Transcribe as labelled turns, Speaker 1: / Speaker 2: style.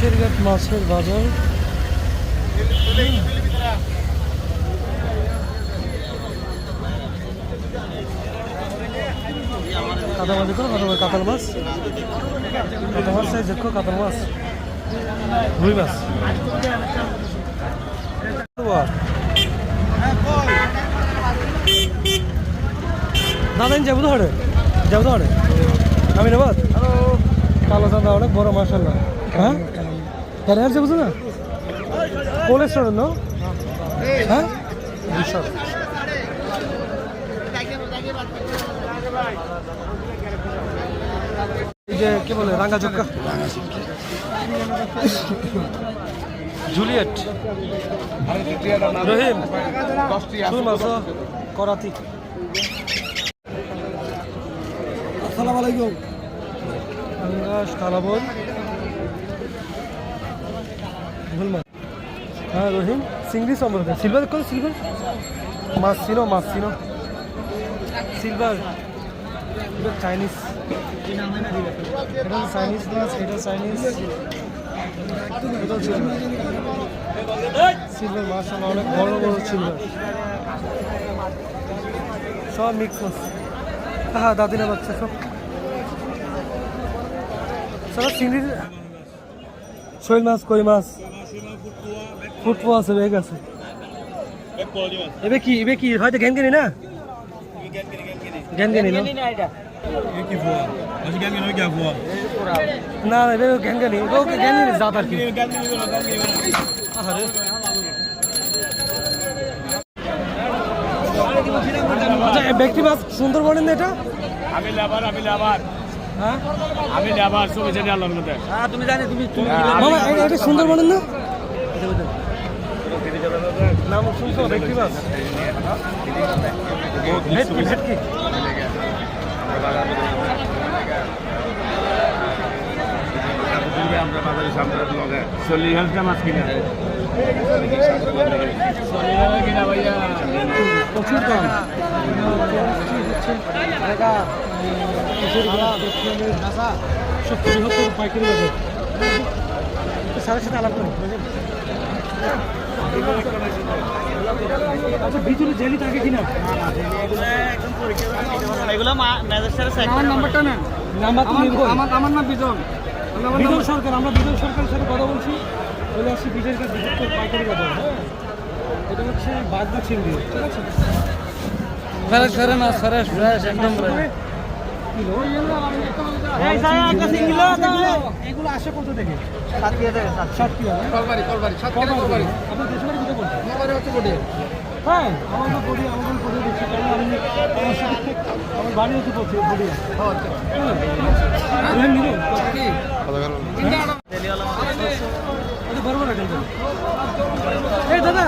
Speaker 1: কিশোরঘাট মাছের বাজার কাতল মাছ দেখো কাতল মাছ কাতল মাছ সাইজ দেখো কাতল মাছ রুই মাছ বাহ। দাদা আমি যাব তো হাটে যাব তো হাটে আমি নেবাদ কালো চাঁদা অনেক বড় মার্শাল্লাহ হ্যাঁ কোল্ড স্টোর ন? হ্যাঁ? বিশাল যে, কি বলে রাঙ্গা চক্কা জুলিয়েট। রহিম করাতি। আসসালামু আলাইকুম। আঙ্গাস কালাবন ভুল মাছ হ্যাঁ রহিম। চিংড়ি সম্পর্কে সিলভার কোন সিলভার? মাছ চিনো মাছ চিনো সিলভার চাইনিজ চাইনিজ মাছ এটা চাইনিজ। সিলভার। মাছ অনেক বড় বড় সিলভার। সব মিক্স মাছ। হ্যাঁ দাদিনা বাচ্চা সব। সব চিংড়ির শৈল মাছ, কই মাছ? ফুটপো আছে বেগ আছে। এবে কি এবে কি হয়তো ঘ্যান কিনি না? ঘ্যান কিনি না না এবে ঘ্যান কিনি এবে ঘ্যান কিনি জাত আর কি। আচ্ছা এ ব্যক্তি মাছ? সুন্দরবনের না এটা?
Speaker 2: আমি লেবার আমি
Speaker 1: হ্যাঁ
Speaker 2: আমি লেবার চব্বিশ হাজার আল্লাহর মধ্যে
Speaker 3: তুমি জানি তুমি তুমি
Speaker 1: মামা এটা- সুন্দরবনের না নাম শুনছো? ব্যক্তি মাছ ভেটকি ভেটকি।
Speaker 2: আমরা বাজারে সামনে চল্লিশ হাজার মাছ কিনে কিনা
Speaker 1: প্রচুর দাম। সব বৃহত্তর পাইকারি বাজার। সাথে সাথে আলাপ করি আচ্ছা ভিতরে জেলি থাকে কিনা?
Speaker 3: এগুলো আমার নাম্বারটা নেন।
Speaker 1: নাম্বার
Speaker 3: আমার আমার নাম বিজন।
Speaker 1: বিজন সরকার আমরা বিজন সরকারের সাথে কথা বলছি। বলে আসছি বিজয়ের কাছে পাইকারি বাজার। হ্যাঁ এটা হচ্ছে বাগদা চিংড়ি। ঠিক আছে?
Speaker 3: ফ্রেশ করে না ফ্রেশ ফ্রেশ একদম
Speaker 1: এগুলো আসে কত থেকে
Speaker 3: সাত
Speaker 1: কিলো?
Speaker 3: কলবাড়ি কলবাড়ি সাত কিলো কলবাড়ি
Speaker 1: আপনার দেশের বাড়ি কোথায় বলছেন?
Speaker 3: কলবাড়ি হচ্ছে কোটে
Speaker 1: হ্যাঁ আমার তো পড়ি আমার তো কারণ আমি আমার সাথে আমার বাড়ি হ্যাঁ এই দাদা